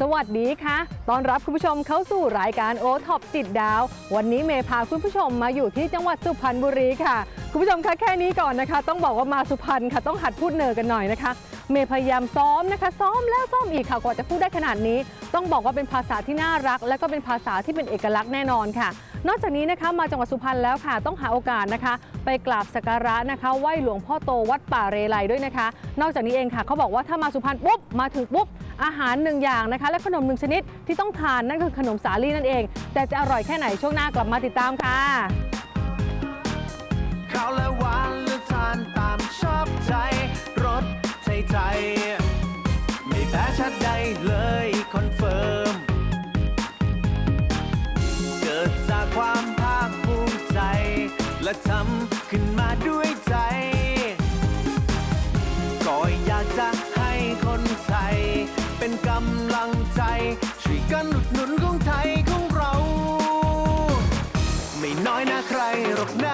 สวัสดีค่ะตอนรับคุณผู้ชมเข้าสู่รายการโอท็อปติดดาว วันนี้เมย์พาคุณผู้ชมมาอยู่ที่จังหวัดสุพรรณบุรีค่ะ คุณผู้ชมคะแค่นี้ก่อนนะคะ ต้องบอกว่ามาสุพรรณค่ะ ต้องหัดพูดเนอกันหน่อยนะคะ เมย์พยายามซ้อมนะคะ ซ้อมแล้วซ้อมอีกค่ะ กว่าจะพูดได้ขนาดนี้ ต้องบอกว่าเป็นภาษาที่น่ารัก และก็เป็นภาษาที่เป็นเอกลักษณ์แน่นอนค่ะนอกจากนี้นะคะมาจังหวัดสุพรรณแล้วค่ะต้องหาโอกาสนะคะ ไปกราบสักการะนะคะไหว้หลวงพ่อโตวัดป่าเรไลด้วยนะคะ นอกจากนี้เองค่ะเขาบอกว่าถ้ามาสุพรรณปุ๊บมาถึงปุ๊บ อาหารหนึ่งอย่างนะคะ และขนมหนึ่งชนิดที่ต้องทานนั่นคือขนมสาลี่นั่นเอง แต่จะอร่อยแค่ไหนช่วงหน้ากลับมาติดตามค่ะข้าวและหวานเลือกทานตามชอบใจรสไทยไทยๆไม่แพ้ชาติใดเลยคอนเฟิร์มเกิดจากความภาคภูมิใจ และทำขึ้นมาด้วยใจ ก็อยากจะ เป็นกำลังใจ ช่วยกันหนุนของไทยของเรา ไม่น้อยนะใครหรอกนะ